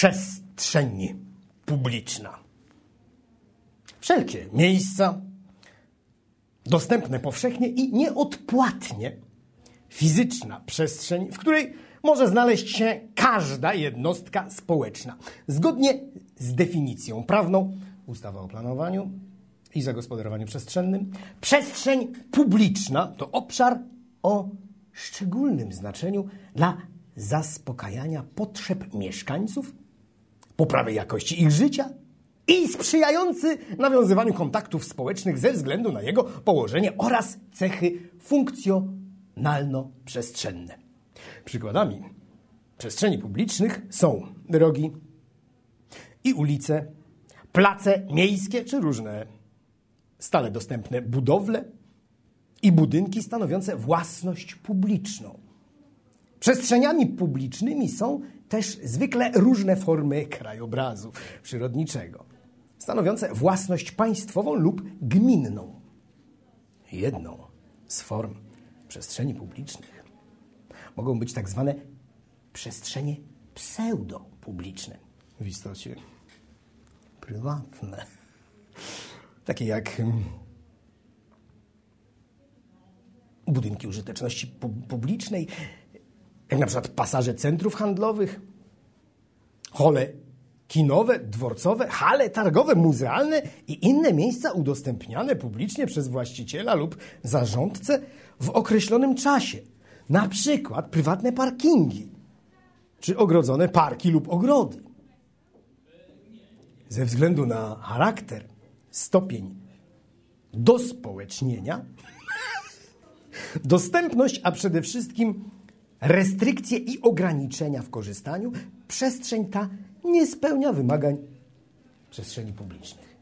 przestrzeń publiczna. Wszelkie miejsca dostępne powszechnie i nieodpłatnie fizyczna przestrzeń, w której może znaleźć się każda jednostka społeczna. Zgodnie z definicją prawną ustawa o planowaniu i zagospodarowaniu przestrzennym, przestrzeń publiczna to obszar o szczególnym znaczeniu dla zaspokajania potrzeb mieszkańców, poprawy jakości ich życia i sprzyjający nawiązywaniu kontaktów społecznych ze względu na jego położenie oraz cechy funkcjonalno-przestrzenne. Przykładami przestrzeni publicznych są drogi i ulice, place miejskie czy różne stale dostępne budowle i budynki stanowiące własność publiczną. Przestrzeniami publicznymi są też zwykle różne formy krajobrazu przyrodniczego, stanowiące własność państwową lub gminną. Jedną z form przestrzeni publicznych mogą być tak zwane przestrzenie pseudopubliczne, w istocie prywatne, takie jak mm, budynki użyteczności pu- publicznej, jak na przykład pasaże centrów handlowych, hole kinowe, dworcowe, hale targowe, muzealne i inne miejsca udostępniane publicznie przez właściciela lub zarządcę w określonym czasie. Na przykład prywatne parkingi czy ogrodzone parki lub ogrody. Ze względu na charakter, stopień dospołecznienia, dostępność, a przede wszystkim restrykcje i ograniczenia w korzystaniu, przestrzeń ta nie spełnia wymagań przestrzeni publicznych.